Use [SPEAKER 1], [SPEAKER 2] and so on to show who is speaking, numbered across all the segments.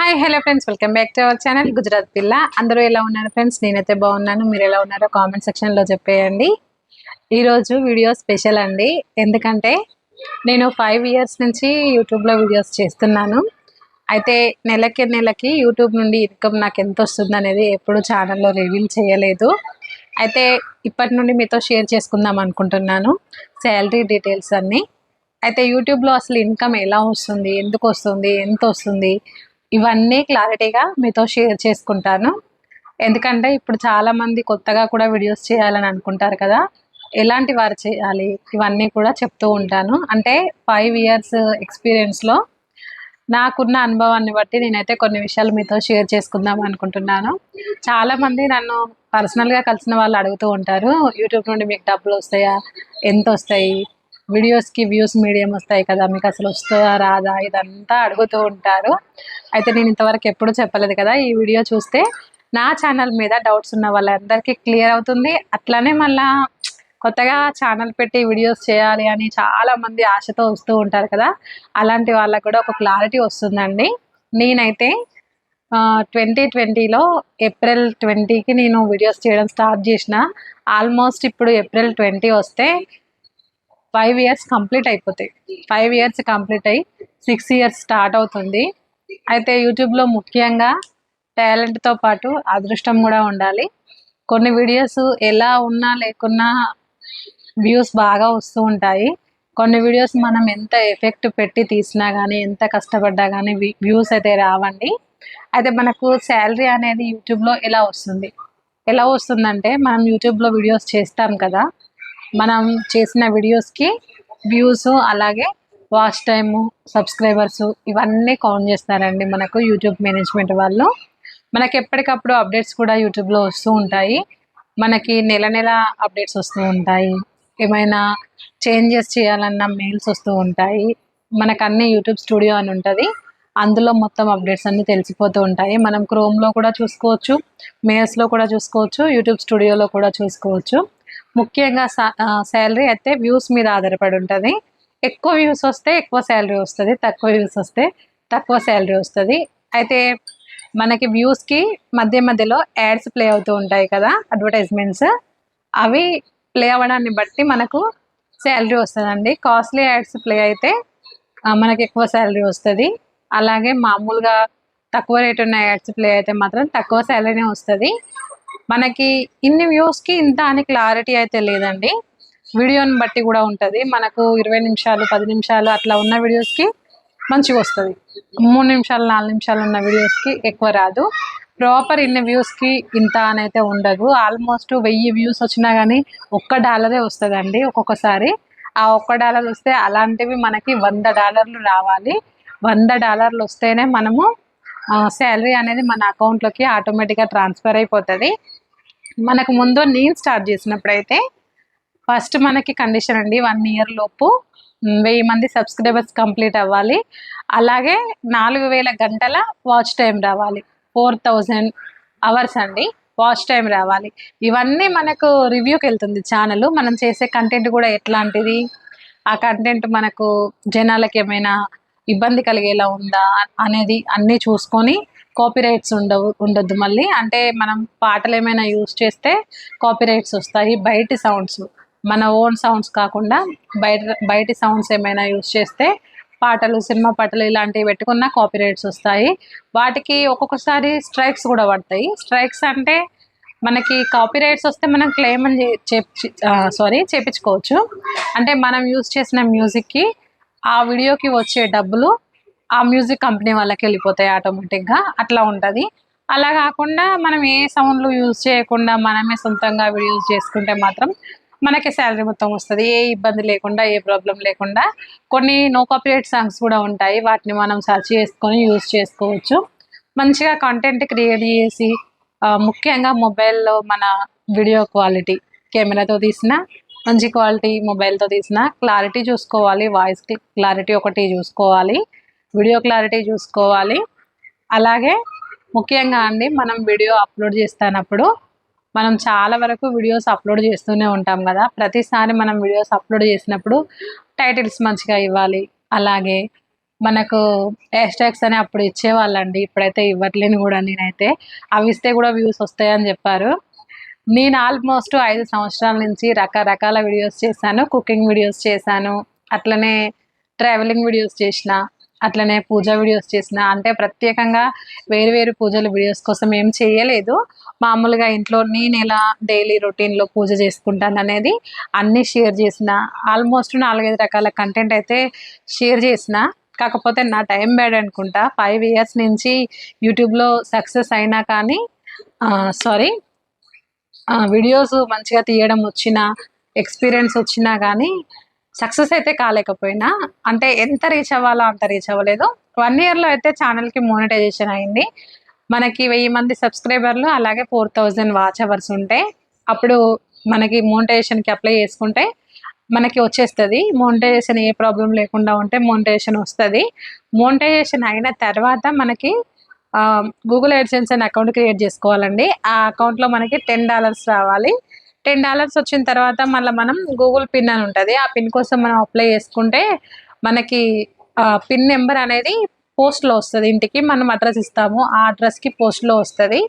[SPEAKER 1] Hi hello friends welcome back to our channel Gujarat పిల్ల అందరూ ఎలా ఉన్నారు ఫ్రెండ్స్ నేనైతే బాగున్నాను. మీరు ఎలా ఉన్నారో కామెంట్ సెక్షన్లో చెప్పేయండి. ఈరోజు వీడియో స్పెషల్ అండి. ఎందుకంటే నేను ఫైవ్ ఇయర్స్ నుంచి యూట్యూబ్లో వీడియోస్ చేస్తున్నాను. అయితే నెలకి నెలకి యూట్యూబ్ నుండి ఇన్కమ్ నాకు ఎంత వస్తుంది అనేది ఎప్పుడు ఛానల్లో రివీల్ చేయలేదు. అయితే ఇప్పటి నుండి మీతో షేర్ చేసుకుందాం అనుకుంటున్నాను. శాలరీ డీటెయిల్స్ అన్నీ. అయితే యూట్యూబ్లో అసలు ఇన్కమ్ ఎలా వస్తుంది? ఎందుకు వస్తుంది? ఎంత వస్తుంది? ఇవన్నీ క్లారిటీగా మీతో షేర్ చేసుకుంటాను. ఎందుకంటే ఇప్పుడు చాలామంది కొత్తగా కూడా వీడియోస్ చేయాలని అనుకుంటారు కదా. ఎలాంటి వారు చేయాలి? ఇవన్నీ కూడా చెప్తూ ఉంటాను. అంటే ఫైవ్ ఇయర్స్ ఎక్స్పీరియన్స్లో నాకున్న అనుభవాన్ని బట్టి నేనైతే కొన్ని విషయాలు మీతో షేర్ చేసుకుందాం అనుకుంటున్నాను. చాలామంది నన్ను పర్సనల్గా కలిసిన వాళ్ళు అడుగుతూ ఉంటారు. యూట్యూబ్ నుండి మీకు డబ్బులు వస్తాయా? ఎంత వస్తాయి? వీడియోస్కి వ్యూస్ మీడియం వస్తాయి కదా మీకు అసలు వస్తుందా రాదా ఇదంతా అడుగుతూ ఉంటారు. అయితే నేను ఇంతవరకు ఎప్పుడు చెప్పలేదు కదా ఈ వీడియో చూస్తే నా ఛానల్ మీద డౌట్స్ ఉన్న వాళ్ళందరికీ క్లియర్ అవుతుంది. అట్లానే మళ్ళా కొత్తగా ఛానల్ పెట్టి వీడియోస్ చేయాలి అని చాలామంది ఆశతో వస్తూ ఉంటారు కదా అలాంటి వాళ్ళకు కూడా ఒక క్లారిటీ వస్తుందండి. నేనైతే ట్వంటీ ట్వంటీలో ఏప్రిల్ ట్వంటీకి నేను వీడియోస్ చేయడం స్టార్ట్ చేసిన. ఆల్మోస్ట్ ఇప్పుడు ఏప్రిల్ ట్వంటీ వస్తే ఫైవ్ ఇయర్స్ కంప్లీట్ అయిపోతాయి. ఫైవ్ ఇయర్స్ కంప్లీట్ అయ్యి సిక్స్ ఇయర్స్ స్టార్ట్ అవుతుంది. అయితే యూట్యూబ్లో ముఖ్యంగా టాలెంట్తో పాటు అదృష్టం కూడా ఉండాలి. కొన్ని వీడియోస్ ఎలా ఉన్నా లేకున్నా వ్యూస్ బాగా వస్తూ ఉంటాయి. కొన్ని వీడియోస్ మనం ఎంత ఎఫెక్ట్ పెట్టి తీసినా కానీ ఎంత కష్టపడ్డా కానీ వ్యూస్ అయితే రావండి. అయితే మనకు శాలరీ అనేది యూట్యూబ్లో ఎలా వస్తుంది? ఎలా వస్తుందంటే మనం యూట్యూబ్లో వీడియోస్ చేస్తాం కదా మనం చేసిన వీడియోస్కి వ్యూస్ అలాగే వాచ్ టైము సబ్స్క్రైబర్స్ ఇవన్నీ కౌంట్ చేస్తారండి మనకు యూట్యూబ్ మేనేజ్మెంట్ వాళ్ళు. మనకి ఎప్పటికప్పుడు అప్డేట్స్ కూడా యూట్యూబ్లో వస్తూ ఉంటాయి. మనకి నెల నెల అప్డేట్స్ వస్తూ ఉంటాయి. ఏమైనా చేంజెస్ చేయాలన్న మెయిల్స్ వస్తూ ఉంటాయి. మనకు అన్ని యూట్యూబ్ స్టూడియో అని ఉంటుంది. అందులో మొత్తం అప్డేట్స్ అన్నీ తెలిసిపోతూ ఉంటాయి. మనం క్రోమ్లో కూడా చూసుకోవచ్చు మేయర్స్లో కూడా చూసుకోవచ్చు యూట్యూబ్ స్టూడియోలో కూడా చూసుకోవచ్చు. ముఖ్యంగా శాలరీ అయితే వ్యూస్ మీద ఆధారపడి ఉంటుంది. ఎక్కువ వ్యూస్ వస్తే ఎక్కువ శాలరీ వస్తుంది తక్కువ వ్యూస్ వస్తే తక్కువ శాలరీ వస్తుంది. అయితే మనకి వ్యూస్కి మధ్య మధ్యలో యాడ్స్ ప్లే అవుతూ ఉంటాయి కదా అడ్వర్టైజ్మెంట్స్ అవి ప్లే అవ్వడాన్ని బట్టి మనకు శాలరీ వస్తుందండి. కాస్ట్లీ యాడ్స్ ప్లే అయితే మనకి ఎక్కువ శాలరీ వస్తుంది. అలాగే మామూలుగా తక్కువ రేట్ ఉన్న యాడ్స్ ప్లే అయితే మాత్రం తక్కువ శాలరీనే వస్తుంది. మనకి ఇన్ని వ్యూస్కి ఇంత అని క్లారిటీ అయితే లేదండి. వీడియోని బట్టి కూడా ఉంటుంది. మనకు ఇరవై నిమిషాలు పది నిమిషాలు అట్లా ఉన్న వీడియోస్కి మంచిగా వస్తుంది. మూడు నిమిషాలు నాలుగు నిమిషాలు ఉన్న వీడియోస్కి ఎక్కువ రాదు. ప్రాపర్ ఇన్ని వ్యూస్కి ఇంత అని అయితే ఉండదు. ఆల్మోస్ట్ వెయ్యి వ్యూస్ వచ్చినా కానీ ఒక్క డాలరే వస్తుందండి ఒక్కొక్కసారి. ఆ ఒక్క డాలర్ వస్తే అలాంటివి మనకి వంద డాలర్లు రావాలి. వంద డాలర్లు వస్తేనే మనము శాలరీ అనేది మన అకౌంట్లోకి ఆటోమేటిక్గా ట్రాన్స్ఫర్ అయిపోతుంది. మనకు ముందు నేను స్టార్ట్ చేసినప్పుడైతే ఫస్ట్ మనకి కండిషన్ అండి వన్ ఇయర్ లోపు వెయ్యి మంది సబ్స్క్రైబర్స్ కంప్లీట్ అవ్వాలి. అలాగే నాలుగు వేల గంటల వాచ్ టైం రావాలి. ఫోర్ థౌజండ్ అవర్స్ అండి వాచ్ టైం రావాలి. ఇవన్నీ మనకు రివ్యూకి వెళ్తుంది ఛానల్. మనం చేసే కంటెంట్ కూడా ఎట్లాంటిది? ఆ కంటెంట్ మనకు జనాలకు ఏమైనా ఇబ్బంది కలిగేలా ఉందా? అనేది అన్నీ చూసుకొని కాపీరైట్స్ ఉండవు ఉండొద్దు మళ్ళీ. అంటే మనం పాటలు ఏమైనా యూస్ చేస్తే కాపీరైట్స్ వస్తాయి బయటి సౌండ్స్. మన ఓన్ సౌండ్స్ కాకుండా బయట బయటి సౌండ్స్ ఏమైనా యూస్ చేస్తే పాటలు సినిమా పాటలు ఇలాంటివి పెట్టుకున్న కాపీరైట్స్ వస్తాయి. వాటికి ఒక్కొక్కసారి స్ట్రైక్స్ కూడా పడతాయి. స్ట్రైక్స్ అంటే మనకి కాపీరైట్స్ వస్తే మనం క్లెయిమ్ అని సారీ చేపించుకోవచ్చు. అంటే మనం యూస్ చేసిన మ్యూజిక్కి ఆ వీడియోకి వచ్చే డబ్బులు ఆ మ్యూజిక్ కంపెనీ వాళ్ళకి వెళ్ళిపోతాయి ఆటోమేటిక్గా అట్లా ఉంటుంది. అలా కాకుండా మనం ఏ సౌండ్లు యూజ్ చేయకుండా మనమే సొంతంగా వీడియోస్ చేసుకుంటే మాత్రం మనకి శాలరీ మొత్తం వస్తుంది. ఏ ఇబ్బంది లేకుండా ఏ ప్రాబ్లం లేకుండా కొన్ని నో కాపీరేట్ సాంగ్స్ కూడా ఉంటాయి. వాటిని మనం సెర్చ్ చేసుకొని యూజ్ చేసుకోవచ్చు. మంచిగా కంటెంట్ క్రియేట్ చేసి ముఖ్యంగా మొబైల్లో మన వీడియో క్వాలిటీ కెమెరాతో తీసిన మంచి క్వాలిటీ మొబైల్తో తీసిన క్లారిటీ చూసుకోవాలి. వాయిస్ క్లారిటీ ఒకటి చూసుకోవాలి. వీడియో క్లారిటీ చూసుకోవాలి. అలాగే ముఖ్యంగా అండి మనం వీడియో అప్లోడ్ చేస్తున్నప్పుడు మనం చాలా వరకు వీడియోస్ అప్లోడ్ చేస్తూనే ఉంటాం కదా. ప్రతిసారి మనం వీడియోస్ అప్లోడ్ చేసినప్పుడు టైటిల్స్ మంచిగా ఇవ్వాలి. అలాగే మనకు హ్యాష్ ట్యాగ్స్ అని అప్పుడు ఇచ్చేవాళ్ళండి. ఇప్పుడైతే ఇవ్వట్లేను కూడా నేనైతే. అవి ఇస్తే కూడా వ్యూస్ వస్తాయని చెప్పారు. నేను ఆల్మోస్ట్ ఐదు సంవత్సరాల నుంచి రకరకాల వీడియోస్ చేశాను. కుకింగ్ వీడియోస్ చేశాను. అట్లనే ట్రావెలింగ్ వీడియోస్ చేసిన. అట్లనే పూజ వీడియోస్ చేసిన అంటే ప్రత్యేకంగా వేరు వేరు పూజల వీడియోస్ కోసం ఏం చేయలేదు. మామూలుగా ఇంట్లో నేను ఎలా డైలీ రొటీన్లో పూజ చేసుకుంటాను అనేది అన్నీ షేర్ చేసిన ఆల్మోస్ట్ నాలుగైదు రకాల కంటెంట్ అయితే షేర్ చేసిన కాకపోతే నా టైం బ్యాడ్ అనుకుంటా. ఫైవ్ ఇయర్స్ నుంచి యూట్యూబ్లో సక్సెస్ అయినా కానీ సారీ వీడియోస్ మంచిగా తీయడం వచ్చిన ఎక్స్పీరియన్స్ వచ్చినా కానీ సక్సెస్ అయితే కాలేకపోయినా అంటే ఎంత రీచ్ అవ్వాలో అంత రీచ్ అవ్వలేదు. వన్ ఇయర్లో అయితే ఛానల్కి మోనిటైజేషన్ అయింది. మనకి వెయ్యి మంది సబ్స్క్రైబర్లు అలాగే ఫోర్ థౌజండ్ వాచ్ అవర్స్ ఉంటే అప్పుడు మనకి మోనిటైజేషన్కి అప్లై చేసుకుంటే మనకి వచ్చేస్తుంది. మోనిటైజేషన్ ఏ ప్రాబ్లం లేకుండా ఉంటే మోనిటైజేషన్ వస్తుంది. మోనిటైజేషన్ అయిన తర్వాత మనకి గూగుల్ ఎడ్సెన్స్ అనే అకౌంట్ క్రియేట్ చేసుకోవాలండి. ఆ అకౌంట్లో మనకి టెన్ డాలర్స్ రావాలి. టెన్ డాలర్స్ వచ్చిన తర్వాత మళ్ళీ మనం గూగుల్ పిన్ అని ఉంటుంది. ఆ పిన్ కోసం మనం అప్లై చేసుకుంటే మనకి పిన్ నెంబర్ అనేది పోస్ట్లో వస్తుంది. ఇంటికి మనం అడ్రస్ ఇస్తాము. ఆ అడ్రస్కి పోస్ట్లో వస్తుంది.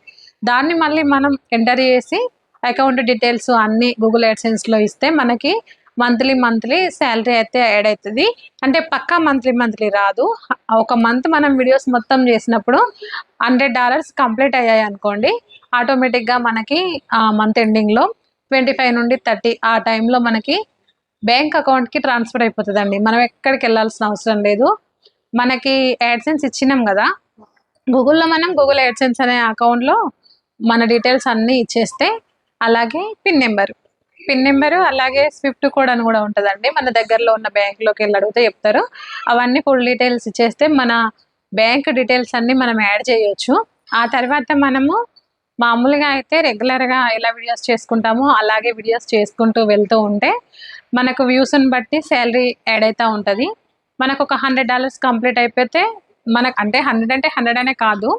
[SPEAKER 1] దాన్ని మళ్ళీ మనం ఎంటర్ చేసి అకౌంట్ డీటెయిల్స్ అన్నీ గూగుల్ యాడ్సెన్స్లో ఇస్తే మనకి మంత్లీ మంత్లీ శాలరీ అయితే యాడ్ అవుతుంది అంటే పక్కా మంత్లీ మంత్లీ రాదు. ఒక మంత్ మనం వీడియోస్ మొత్తం చేసినప్పుడు హండ్రెడ్ డాలర్స్ కంప్లీట్ అయ్యాయి అనుకోండి ఆటోమేటిక్గా మనకి మంత్ ఎండింగ్లో ట్వంటీ ఫైవ్ నుండి థర్టీ ఆ టైంలో మనకి బ్యాంక్ అకౌంట్కి ట్రాన్స్ఫర్ అయిపోతుందండి. మనం ఎక్కడికి వెళ్ళాల్సిన అవసరం లేదు. మనకి యాడ్సెన్స్ ఇచ్చినాం కదా. గూగుల్లో మనం గూగుల్ యాడ్సెన్స్ అనే అకౌంట్లో మన డీటెయిల్స్ అన్నీ ఇచ్చేస్తే అలాగే పిన్ నెంబర్. పిన్ నెంబరు అలాగే స్విఫ్ట్ కోడ్ అని కూడా ఉంటుందండి. మన దగ్గరలో ఉన్న బ్యాంక్లోకి వెళ్ళి అడిగితే చెప్తారు. అవన్నీ ఫుల్ డీటెయిల్స్ ఇచ్చేస్తే మన బ్యాంక్ డీటెయిల్స్ అన్నీ మనం యాడ్ చేయొచ్చు. ఆ తర్వాత మనము మామూలుగా అయితే రెగ్యులర్గా ఎలా వీడియోస్ చేసుకుంటామో అలాగే వీడియోస్ చేసుకుంటూ వెళ్తూ ఉంటే మనకు వ్యూస్ని బట్టి శాలరీ యాడ్ అవుతూ ఉంటుంది. మనకు ఒక హండ్రెడ్ డాలర్స్ కంప్లీట్ అయిపోతే మనకు అంటే హండ్రెడ్ అంటే హండ్రెడ్ అనే కాదు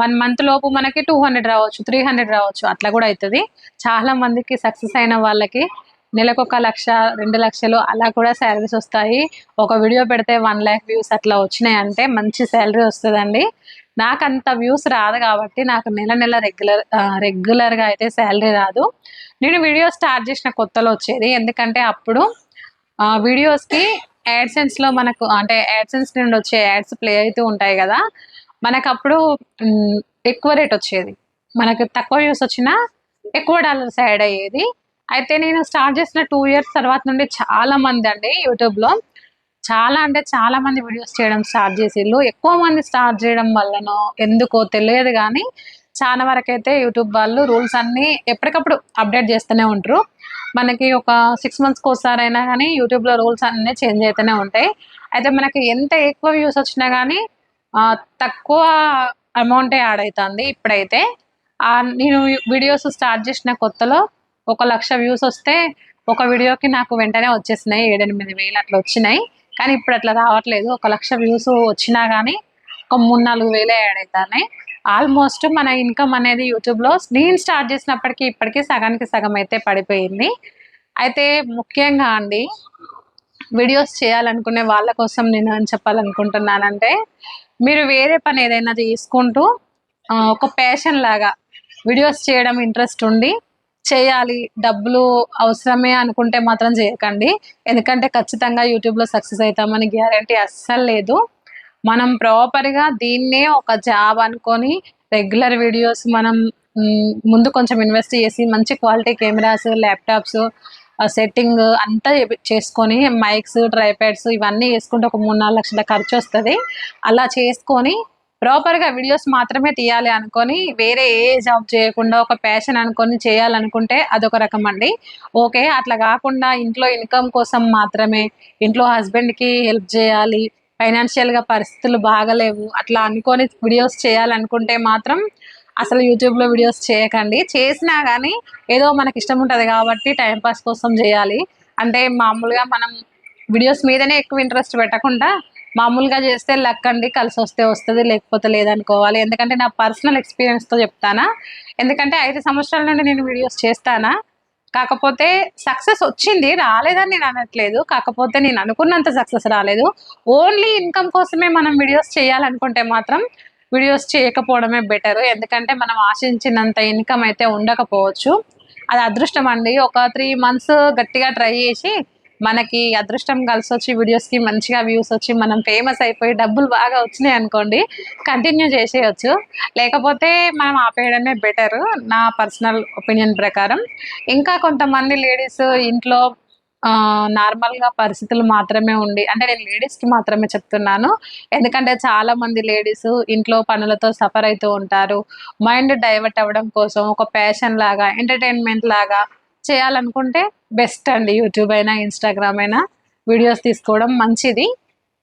[SPEAKER 1] వన్ మంత్ లోపు మనకి టూ హండ్రెడ్ రావచ్చు త్రీ హండ్రెడ్ రావచ్చు అట్లా కూడా అవుతుంది చాలా మందికి సక్సెస్ అయిన వాళ్ళకి నెలకు ఒక లక్ష రెండు లక్షలు అలా కూడా శాలరీస్ వస్తాయి. ఒక వీడియో పెడితే వన్ ల్యాక్ వ్యూస్ అట్లా వచ్చినాయి అంటే మంచి శాలరీ వస్తుందండి. నాకు అంత వ్యూస్ రాదు కాబట్టి నాకు నెల నెల రెగ్యులర్ రెగ్యులర్గా అయితే శాలరీ రాదు. నేను వీడియో స్టార్ట్ చేసిన కొత్తలో వచ్చేది. ఎందుకంటే అప్పుడు వీడియోస్కి యాడ్సెన్స్లో మనకు అంటే యాడ్సెన్స్ నుండి వచ్చే యాడ్స్ ప్లే అవుతూ ఉంటాయి కదా మనకు అప్పుడు ఎక్కువ రేట్ వచ్చేది. మనకు తక్కువ వ్యూస్ వచ్చినా ఎక్కువ డాలర్స్ యాడ్ అయ్యేది. అయితే నేను స్టార్ట్ చేసిన టూ ఇయర్స్ తర్వాత నుండి చాలా మంది అండి యూట్యూబ్లో చాలా అంటే చాలా మంది వీడియోస్ చేయడం స్టార్ట్ చేసిళ్ళు. ఎక్కువ మంది స్టార్ట్ చేయడం వల్లనో ఎందుకో తెలియదు కానీ చాలా వరకు అయితే యూట్యూబ్ వాళ్ళు రూల్స్ అన్నీ ఎప్పటికప్పుడు అప్డేట్ చేస్తూనే ఉంటారు. మనకి ఒక సిక్స్ మంత్స్కి ఒకసారైనా కానీ యూట్యూబ్లో రూల్స్ అన్నీ చేంజ్ అవుతూనే ఉంటాయి. అయితే మనకి ఎంత ఎక్కువ వ్యూస్ వచ్చినా కానీ తక్కువ అమౌంటే యాడ్ అవుతుంది ఇప్పుడైతే. నేను వీడియోస్ స్టార్ట్ చేసిన కొత్తలో ఒక లక్ష వ్యూస్ వస్తే ఒక వీడియోకి నాకు వెంటనే వచ్చేసినాయి. ఏడెనిమిది వేలు అట్లా వచ్చినాయి. కానీ ఇప్పుడు అట్లా రావట్లేదు. ఒక లక్ష వ్యూస్ వచ్చినా కానీ ఒక మూడు నాలుగు వేలే యాడ్ అవుతాయి ఆల్మోస్ట్ మన ఇన్కమ్ అనేది యూట్యూబ్లో నేను స్టార్ట్ చేసినప్పటికీ ఇప్పటికీ సగానికి సగం అయితే పడిపోయింది. అయితే ముఖ్యంగా అండి వీడియోస్ చేయాలనుకునే వాళ్ళ కోసం నేను అని చెప్పాలనుకుంటున్నానంటే మీరు వేరే పని ఏదైనా చేసుకుంటూ ఒక ప్యాషన్ లాగా వీడియోస్ చేయడం ఇంట్రెస్ట్ ఉండి చేయాలి డబ్బులు అవసరమే అనుకుంటే మాత్రం చేయకండి. ఎందుకంటే ఖచ్చితంగా యూట్యూబ్లో సక్సెస్ అవుతామని గ్యారంటీ అస్సలు లేదు. మనం ప్రాపర్గా దీన్నే ఒక జాబ్ అనుకొని రెగ్యులర్ వీడియోస్ మనం ముందు కొంచెం ఇన్వెస్ట్ చేసి మంచి క్వాలిటీ కెమెరాస్ ల్యాప్టాప్స్ సెట్టింగ్ అంతా చేసుకొని మైక్స్ ట్రైప్యాడ్స్ ఇవన్నీ వేసుకుంటే ఒక మూడు నాలుగు లక్షల ఖర్చు వస్తుంది అలా చేసుకొని ప్రాపర్గా వీడియోస్ మాత్రమే తీయాలి అనుకొని వేరే ఏ జాబ్ చేయకుండా ఒక ప్యాషన్ అనుకొని చేయాలనుకుంటే అదొక రకం అండి. ఓకే అట్లా కాకుండా ఇంట్లో ఇన్కమ్ కోసం మాత్రమే ఇంట్లో హస్బెండ్కి హెల్ప్ చేయాలి ఫైనాన్షియల్గా పరిస్థితులు బాగలేవు అట్లా అనుకొని వీడియోస్ చేయాలనుకుంటే మాత్రం అసలు యూట్యూబ్లో వీడియోస్ చేయకండి. చేసినా కానీ ఏదో మనకి ఇష్టం ఉంటుంది కాబట్టి టైంపాస్ కోసం చేయాలి. అంటే మామూలుగా మనం వీడియోస్ మీదనే ఎక్కువ ఇంట్రెస్ట్ పెట్టకుండా మామూలుగా చేస్తే లక్ అండి కలిసి వస్తే వస్తుంది లేకపోతే లేదనుకోవాలి. ఎందుకంటే నా పర్సనల్ ఎక్స్పీరియన్స్తో చెప్తానా. ఎందుకంటే ఐదు సంవత్సరాల నుండి నేను వీడియోస్ చేస్తానా. కాకపోతే సక్సెస్ వచ్చింది రాలేదని నేను అనట్లేదు. కాకపోతే నేను అనుకున్నంత సక్సెస్ రాలేదు. ఓన్లీ ఇన్కమ్ కోసమే మనం వీడియోస్ చేయాలనుకుంటే మాత్రం వీడియోస్ చేయకపోవడమే బెటర్. ఎందుకంటే మనం ఆశించినంత ఇన్కమ్ అయితే ఉండకపోవచ్చు. అది అదృష్టం అండి. ఒక త్రీ మంత్స్ గట్టిగా ట్రై చేసి మనకి అదృష్టం కలిసి వచ్చి వీడియోస్కి మంచిగా వ్యూస్ వచ్చి మనం ఫేమస్ అయిపోయి డబ్బులు బాగా వచ్చినాయి అనుకోండి కంటిన్యూ చేసేయచ్చు. లేకపోతే మనం ఆపేయడమే బెటర్ నా పర్సనల్ ఒపీనియన్ ప్రకారం. ఇంకా కొంతమంది లేడీస్ ఇంట్లో నార్మల్గా పరిస్థితులు మాత్రమే ఉండి అంటే నేను లేడీస్కి మాత్రమే చెప్తున్నాను. ఎందుకంటే చాలా మంది లేడీస్ ఇంట్లో పనులతో సఫర్ అవుతూ ఉంటారు. మైండ్ డైవర్ట్ అవ్వడం కోసం ఒక ప్యాషన్ లాగా ఎంటర్టైన్మెంట్ లాగా చేయాలనుకుంటే బెస్ట్ అండి యూట్యూబ్ అయినా ఇన్స్టాగ్రామ్ అయినా వీడియోస్ తీసుకోవడం మంచిది.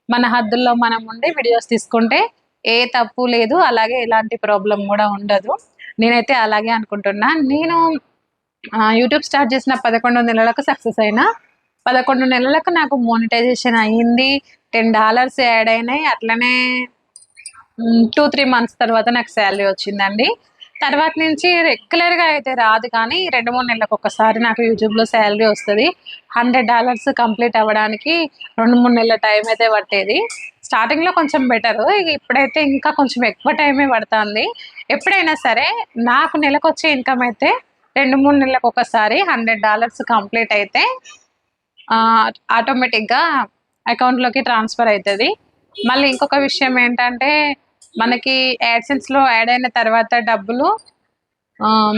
[SPEAKER 1] మన హద్దుల్లో మనం ఉండి వీడియోస్ తీసుకుంటే ఏ తప్పు లేదు అలాగే ఎలాంటి ప్రాబ్లం కూడా ఉండదు. నేనైతే అలాగే అనుకుంటున్నా. నేను యూట్యూబ్ స్టార్ట్ చేసిన పదకొండు నెలలకు సక్సెస్ అయినా పదకొండు నెలలకు నాకు మోనిటైజేషన్ అయ్యింది. టెన్ డాలర్స్ యాడ్ అయినాయి. అట్లనే టూ త్రీ మంత్స్ తర్వాత నాకు శాలరీ వచ్చిందండి. తర్వాత నుంచి రెగ్యులర్గా అయితే రాదు కానీ రెండు మూడు నెలలకు ఒకసారి నాకు యూట్యూబ్లో శాలరీ వస్తుంది. హండ్రెడ్ డాలర్స్ కంప్లీట్ అవ్వడానికి రెండు మూడు నెలల టైం అయితే పట్టేది. స్టార్టింగ్లో కొంచెం బెటర్ ఇప్పుడైతే ఇంకా కొంచెం ఎక్కువ టైమే పడుతుంది. ఎప్పుడైనా సరే నాకు నెలకు వచ్చే ఇన్కమ్ అయితే రెండు మూడు నెలలకు ఒకసారి హండ్రెడ్ డాలర్స్ కంప్లీట్ అయితే ఆటోమేటిక్గా అకౌంట్లోకి ట్రాన్స్ఫర్ అవుతుంది మళ్ళీ ఇంకొక విషయం ఏంటంటే మనకి యాడ్సెన్స్లో యాడ్ అయిన తర్వాత డబ్బులు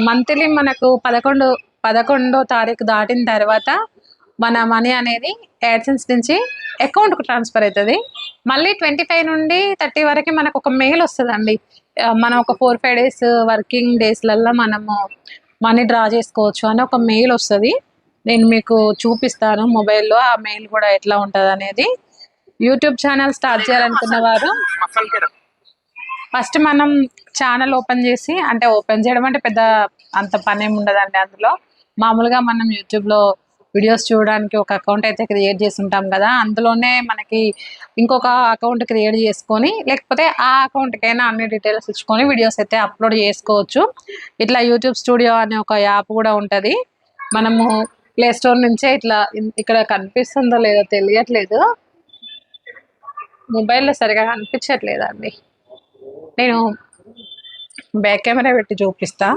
[SPEAKER 1] మంత్లీ మనకు పదకొండు పదకొండో తారీఖు దాటిన తర్వాత మన మనీ అనేది యాడ్సెన్స్ నుంచి అకౌంట్కి ట్రాన్స్ఫర్ అవుతుంది మళ్ళీ ట్వంటీ ఫైవ్ నుండి థర్టీ వరకు మనకు ఒక మెయిల్ వస్తుందండి. మనం ఒక ఫోర్ ఫైవ్ డేస్ వర్కింగ్ డేస్లలో మనము మనీ డ్రా చేసుకోవచ్చు అని ఒక మెయిల్ వస్తుంది. నేను మీకు చూపిస్తాను మొబైల్లో ఆ మెయిల్ కూడా ఎట్లా ఉంటుంది అనేది యూట్యూబ్ ఛానల్ స్టార్ట్ చేయాలనుకున్న వారు ఫస్ట్ మనం ఛానల్ ఓపెన్ చేసి అంటే ఓపెన్ చేయడం అంటే పెద్ద అంత పని ఏమి ఉండదండి అందులో. మామూలుగా మనం యూట్యూబ్లో వీడియోస్ చూడడానికి ఒక అకౌంట్ అయితే క్రియేట్ చేసి ఉంటాం కదా అందులోనే మనకి ఇంకొక అకౌంట్ క్రియేట్ చేసుకొని లేకపోతే ఆ అకౌంట్కైనా అన్ని డీటెయిల్స్ ఇచ్చుకొని వీడియోస్ అయితే అప్లోడ్ చేసుకోవచ్చు. ఇట్లా యూట్యూబ్ స్టూడియో అనే ఒక యాప్ కూడా ఉంటుంది. మనము ప్లే స్టోర్ నుంచే ఇట్లా ఇక్కడ కనిపిస్తుందో లేదో తెలియట్లేదు. మొబైల్లో సరిగా కనిపించట్లేదండి. నేను బ్యాక్ కెమెరా పెట్టి చూపిస్తా.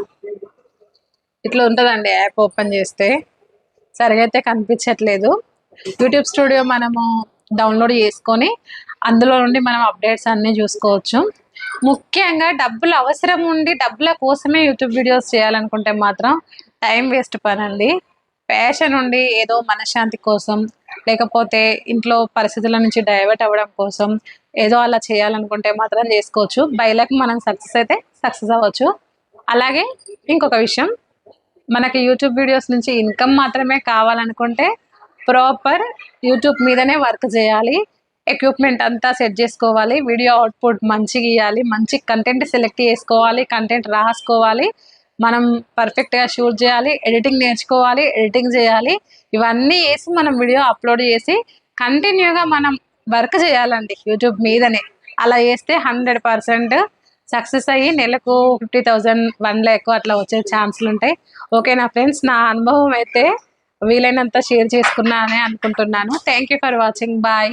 [SPEAKER 1] ఇట్లా ఉంటుందండి యాప్ ఓపెన్ చేస్తే. సరిగా అయితే కనిపించట్లేదు. యూట్యూబ్ స్టూడియో మనము డౌన్లోడ్ చేసుకొని అందులో నుండి మనం అప్డేట్స్ అన్నీ చూసుకోవచ్చు. ముఖ్యంగా డబ్బులు అవసరం ఉండి డబ్బుల కోసమే యూట్యూబ్ వీడియోస్ చేయాలనుకుంటే మాత్రం టైం వేస్ట్ పని అండి ప్యాషన్ ఉండి ఏదో మనశ్శాంతి కోసం లేకపోతే ఇంట్లో పరిస్థితుల నుంచి డైవర్ట్ అవ్వడం కోసం ఏదో అలా చేయాలనుకుంటే మాత్రం చేసుకోవచ్చు. బైలాక్ మనం సక్సెస్ అయితే సక్సెస్ అవ్వచ్చు. అలాగే ఇంకొక విషయం మనకి యూట్యూబ్ వీడియోస్ నుంచి ఇన్కమ్ మాత్రమే కావాలనుకుంటే ప్రాపర్ యూట్యూబ్ మీదనే వర్క్ చేయాలి. ఎక్విప్మెంట్ అంతా సెట్ చేసుకోవాలి. వీడియో అవుట్పుట్ మంచిగా ఇవ్వాలి మంచి కంటెంట్ సెలెక్ట్ చేసుకోవాలి. కంటెంట్ రాసుకోవాలి. మనం పర్ఫెక్ట్గా షూట్ చేయాలి ఎడిటింగ్ నేర్చుకోవాలి ఎడిటింగ్ చేయాలి. ఇవన్నీ వేసి మనం వీడియో అప్లోడ్ చేసి కంటిన్యూగా మనం వర్క్ చేయాలండి యూట్యూబ్ మీదనే. అలా చేస్తే హండ్రెడ్ పర్సెంట్ సక్సెస్ అయ్యి నెలకు ఫిఫ్టీ థౌజండ్ వన్ ల్యాక్ అట్లా వచ్చే ఛాన్సులు ఉంటాయి. ఓకే నా ఫ్రెండ్స్ నా అనుభవం అయితే వీలైనంత షేర్ చేసుకున్నానే అనుకుంటున్నాను. Thank you for watching bye